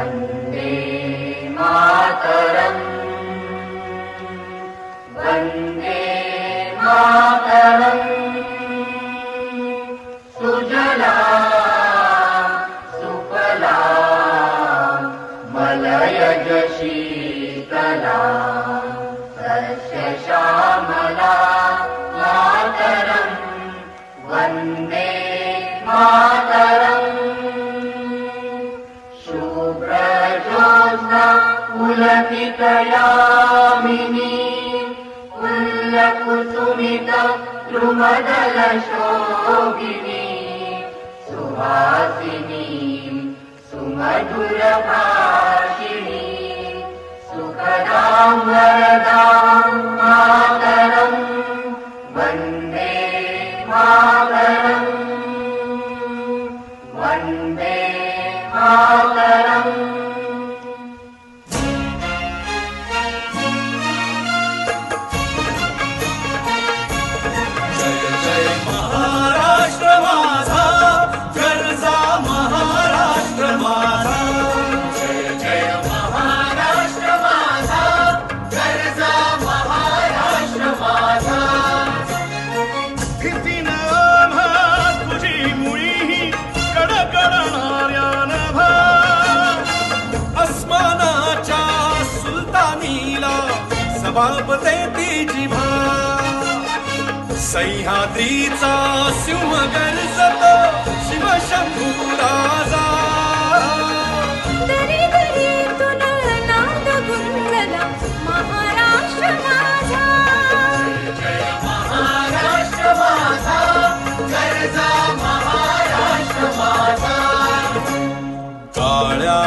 वन्दे मातरम्। वन्दे मातरम्। सुजला सुफला मलयज शीतला सस्य श्यामला मातरम्। वन्दे मातरम् पुलकितयामिनी पुल्लकुसुमित द्रुमदलशोभिनी सुहासिनी सुमधुरभाषिणी। सुखदां वरदां बाब देती जिव्हा सह्याद्रीचा सिंह गर्जतो शिवशंभुरा